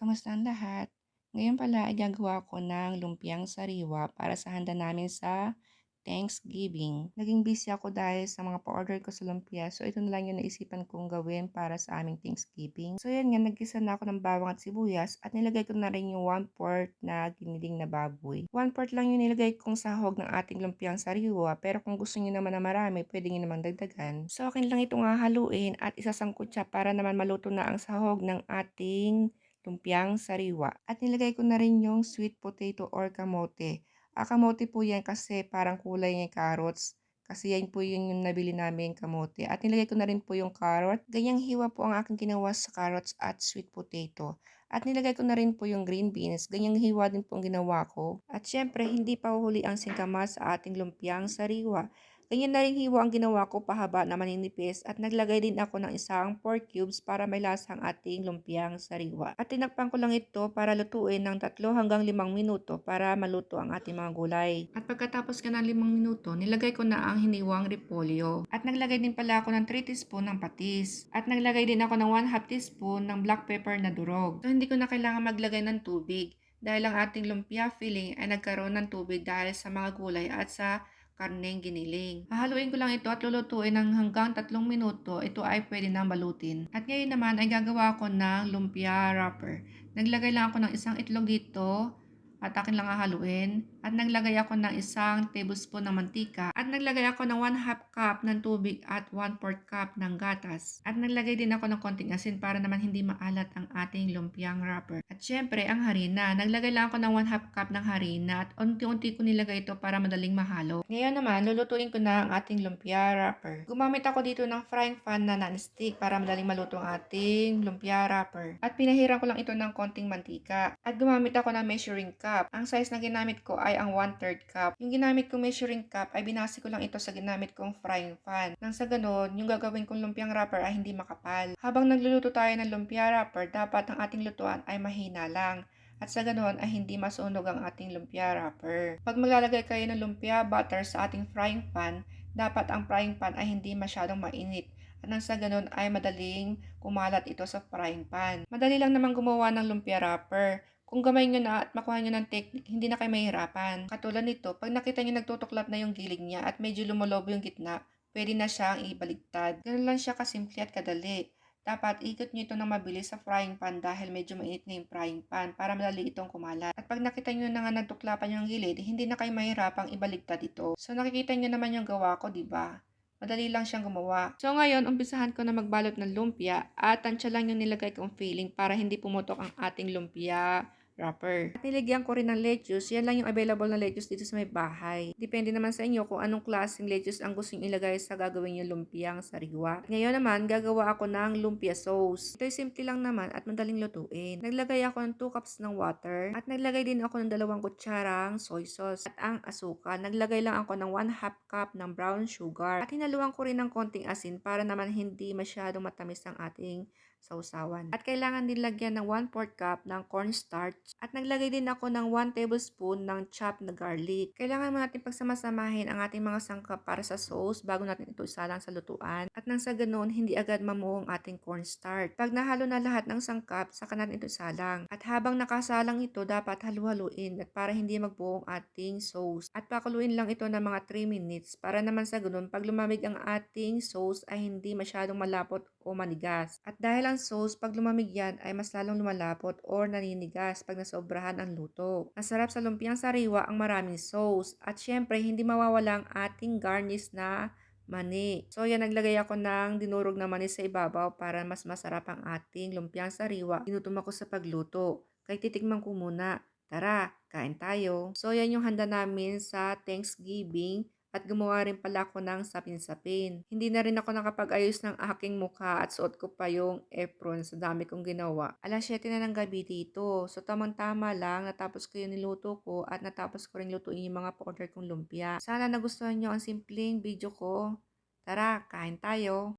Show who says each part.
Speaker 1: Kamusta ang lahat? Ngayon pala ay gagawa ko ng lumpiang sariwa para sa handa namin sa Thanksgiving. Naging busy ako dahil sa mga pa-order ko sa lumpia. So, ito na lang yung naisipan kong gawin para sa aming Thanksgiving. So, yan nga, nagkisa na ako ng bawang at sibuyas at nilagay ko na rin yung 1 quart na giniling na baboy. 1 quart lang yung nilagay kong sahog ng ating lumpiang sariwa. Pero kung gusto niyo naman na marami, pwede niyo namang dagdagan. So, akin lang itong hahaluin at isasangkot siya para naman maluto na ang sahog ng ating lumpiang sariwa. At nilagay ko na rin yung sweet potato or kamote. Ah, kamote po yan kasi parang kulay yung carrots. Kasi yan po yun yung nabili namin kamote. At nilagay ko na rin po yung carrot. Ganyang hiwa po ang aking ginawa sa carrots at sweet potato. At nilagay ko na rin po yung green beans. Ganyang hiwa din po ang ginawa ko. At syempre, hindi pa huli ang singkamas sa ating lumpiang sariwa. Ganyan na rin hiwa ang ginawa ko pahaba na maninipis at naglagay din ako ng isang pork cubes para may lasang ating lumpiang sariwa. At tinakpan ko lang ito para lutuin ng 3 hanggang 5 minuto para maluto ang ating mga gulay. At pagkatapos ka ng 5 minuto, nilagay ko na ang hiniwang repolyo. At naglagay din pala ako ng 3 teaspoon ng patis. At naglagay din ako ng 1 half teaspoon ng black pepper na durog. So hindi ko na kailangan maglagay ng tubig dahil ang ating lumpia filling ay nagkaroon ng tubig dahil sa mga gulay at sa karneng giniling. Hahaluin ko lang ito at lulutuin ng hanggang 3 minuto. Ito ay pwede nang balutin. At ngayon naman ay gagawa ko ng lumpia wrapper. Naglagay lang ako ng isang itlog dito at akin lang hahaluin. At naglagay ako ng isang tablespoon ng mantika. At naglagay ako ng 1 half cup ng tubig at 1 4 cup ng gatas. At naglagay din ako ng konting asin para naman hindi maalat ang ating lumpiang wrapper. At syempre, ang harina. Naglagay lang ako ng 1 half cup ng harina at unti-unti ko nilagay ito para madaling mahalo. Ngayon naman, lulutuin ko na ang ating lumpia wrapper. Gumamit ako dito ng frying pan na non-stick para madaling maluto ang ating lumpia wrapper. At pinahiran ko lang ito ng konting mantika. At gumamit ako ng measuring cup. Ang size na ginamit ko ay ang 1/3 cup. Yung ginamit kong measuring cup ay binasi ko lang ito sa ginamit kong frying pan. Nang sa ganon, yung gagawin kong lumpiang wrapper ay hindi makapal. Habang nagluluto tayo ng lumpia wrapper, dapat ang ating lutuan ay mahina lang. At sa ganon ay hindi masunog ang ating lumpia wrapper. Pag maglalagay kayo ng lumpia butter sa ating frying pan, dapat ang frying pan ay hindi masyadong mainit. At nang sa ganon ay madaling kumalat ito sa frying pan. Madali lang naman gumawa ng lumpia wrapper. Kung gamay nyo na at makuha nyo ng technique, hindi na kayo mahirapan. Katulad nito, pag nakita nyo nagtutuklap na yung gilid niya at medyo lumolobo yung gitna, pwede na siyang ibaligtad. Ganun lang siya kasimple at kadali. Dapat ikot nyo ito ng mabilis sa frying pan dahil medyo mainit na yung frying pan para madali itong kumalat. At pag nakita nyo na nga nagtuklapan yung gilid, hindi na kayo mahirapang ibaligtad ito. So nakikita nyo naman yung gawa ko, di ba? Madali lang siyang gumawa. So ngayon, umpisahan ko na magbalot ng lumpia at tansya lang yung nilagay kong filling para hindi pumutok ang ating lumpia wrapper. At nilagyan ko rin ng lettuce. Yan lang yung available na lettuce dito sa may bahay. Depende naman sa inyo kung anong klaseng lettuce ang gusto nyo ilagay sa gagawin yung lumpiang sariwa. Ngayon naman, gagawa ako ng lumpia sauce. Ito ay simple lang naman at madaling lutuin. Naglagay ako ng 2 cups ng water at naglagay din ako ng dalawang kutsarang soy sauce at ang asukal. Naglagay lang ako ng 1 half cup ng brown sugar at hinaluan ko rin ng konting asin para naman hindi masyadong matamis ang ating sausawan. At kailangan din lagyan ng 1 4 cup ng cornstarch at naglagay din ako ng 1 tablespoon ng chopped na garlic. Kailangan mo natin pagsamasamahin ang ating mga sangkap para sa sauce bago natin ito isalang sa lutuan. At nang sa ganoon, hindi agad mamuo ang ating cornstarch. Pag nahalo na lahat ng sangkap, saka natin ito isalang. At habang nakasalang ito, dapat halu-haluin at para hindi magbuo ang ating sauce. At pakuluin lang ito ng mga 3 minutes para naman sa ganoon, pag lumamig ang ating sauce ay hindi masyadong malapot o manigas. At dahil ang sauce, pag lumamig yan, ay mas lalong lumalapot or naninigas pag nasobrahan ang luto. Masarap sa lumpiang sariwa ang maraming sauce. At syempre, hindi mawawala ang ating garnish na mani. So yan, naglagay ako ng dinurog na mani sa ibabaw para mas masarap ang ating lumpiang sariwa. Inutom ako sa pagluto. Kaya titikman ko muna. Tara, kain tayo. So yan yung handa namin sa Thanksgiving at gumawa rin pala ako ng sapin-sapin. Hindi na rin ako nakapag-ayos ng aking mukha at suot ko pa yung apron sa dami kong ginawa. Alas 7 na ng gabi dito. So tamang-tama lang, natapos ko yung niluto ko at natapos ko rin lutuin yung mga pa-order kong lumpia. Sana nagustuhan nyo ang simpleng video ko. Tara, kain tayo!